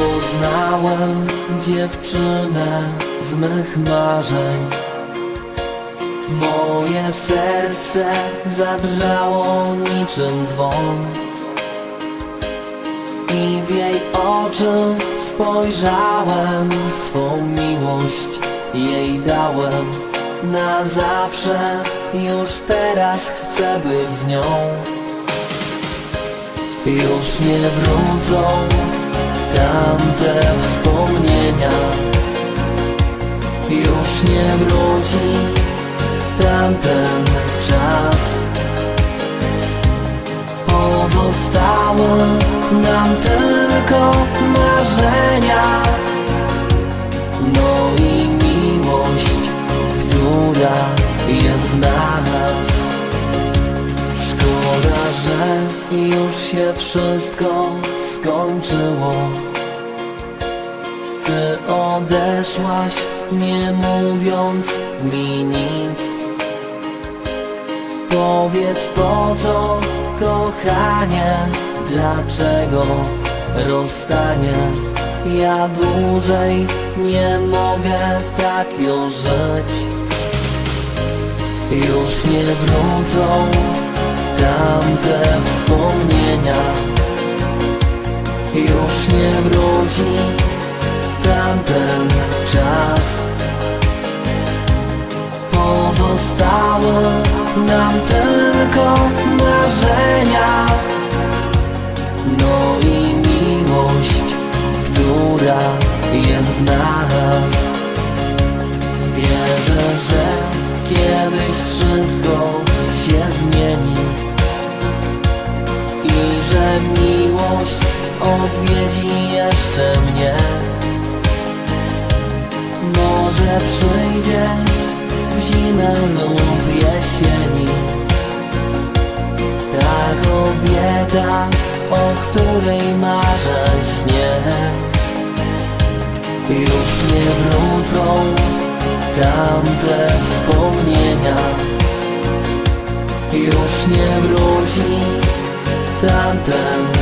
Poznałem dziewczynę z mych marzeń. Moje serce zadrżało niczym dzwon. I w jej oczy spojrzałem Swą miłość jej dałem. Na zawsze już teraz chcę być z nią. Już nie wrócą tamte wspomnienia. Już nie wróci tamten czas. Pozostały nam tylko marzenia. No i miłość, która jest w nas. Szkoda, że już się wszystko skończyło Ty odeszłaś, nie mówiąc mi nic. Powiedz po co, kochanie, dlaczego rozstanie? Ja dłużej nie mogę tak już żyć. Już nie wrócą tamte wspomnienia. Już nie wróci tamten czas. Pozostały nam tylko marzenia. No i miłość, która jest w nas. Wierzę, że kiedyś wszystko się zmieni I że miłość odwiedzi jeszcze mnie Może przyjdzie w zimę lub jesieni. Ta kobieta, o której marzę śnie Już nie wrócą tamte wspomnienia. Już nie wróci tamten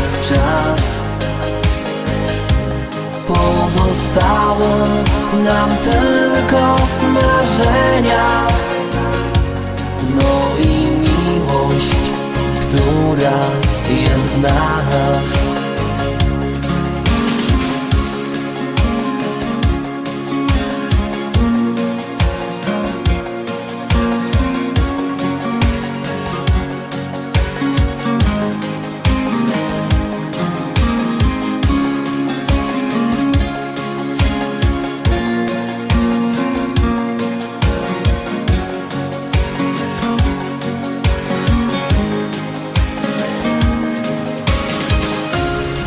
Pozostały nam tylko marzenia. No i miłość, która jest w nas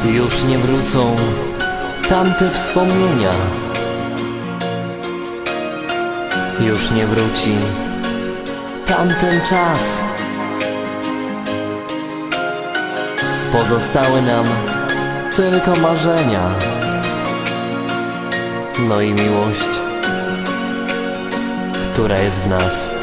Już nie wrócą tamte wspomnienia. Już nie wróci tamten czas. Pozostały nam tylko marzenia. No i miłość, która jest w nas